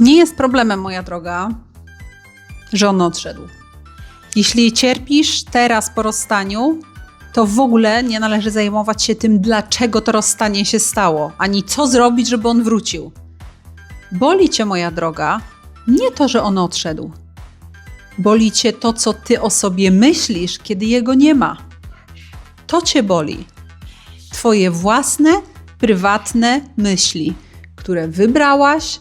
Nie jest problemem, moja droga, że on odszedł. Jeśli cierpisz teraz po rozstaniu, to w ogóle nie należy zajmować się tym, dlaczego to rozstanie się stało, ani co zrobić, żeby on wrócił. Boli cię, moja droga, nie to, że on odszedł. Boli cię to, co ty o sobie myślisz, kiedy jego nie ma. To cię boli. Twoje własne, prywatne myśli, które wybrałaś,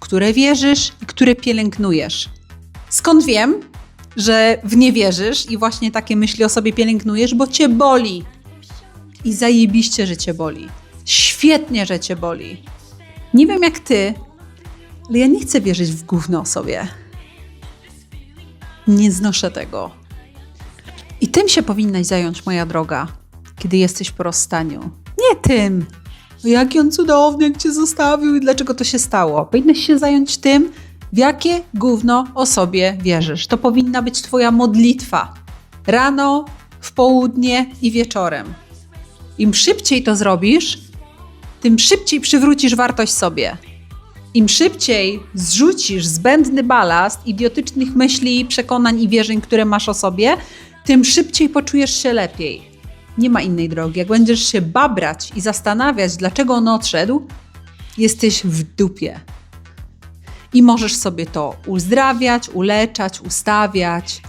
które wierzysz i które pielęgnujesz. Skąd wiem, że w nie wierzysz i właśnie takie myśli o sobie pielęgnujesz, bo cię boli. I zajebiście, że cię boli. Świetnie, że cię boli. Nie wiem jak ty, ale ja nie chcę wierzyć w gówno o sobie. Nie znoszę tego. I tym się powinnaś zająć, moja droga, kiedy jesteś po rozstaniu. Nie tym. O, Jaki on cudowny, jak cię zostawił i dlaczego to się stało. Powinnaś się zająć tym, w jakie gówno o sobie wierzysz. To powinna być twoja modlitwa. Rano, w południe i wieczorem. Im szybciej to zrobisz, tym szybciej przywrócisz wartość sobie. Im szybciej zrzucisz zbędny balast idiotycznych myśli, przekonań i wierzeń, które masz o sobie, tym szybciej poczujesz się lepiej. Nie ma innej drogi. Jak będziesz się babrać i zastanawiać, dlaczego on odszedł, jesteś w dupie. I możesz sobie to uzdrawiać, uleczać, ustawiać.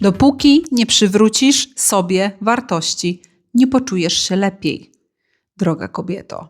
Dopóki nie przywrócisz sobie wartości, nie poczujesz się lepiej, droga kobieto.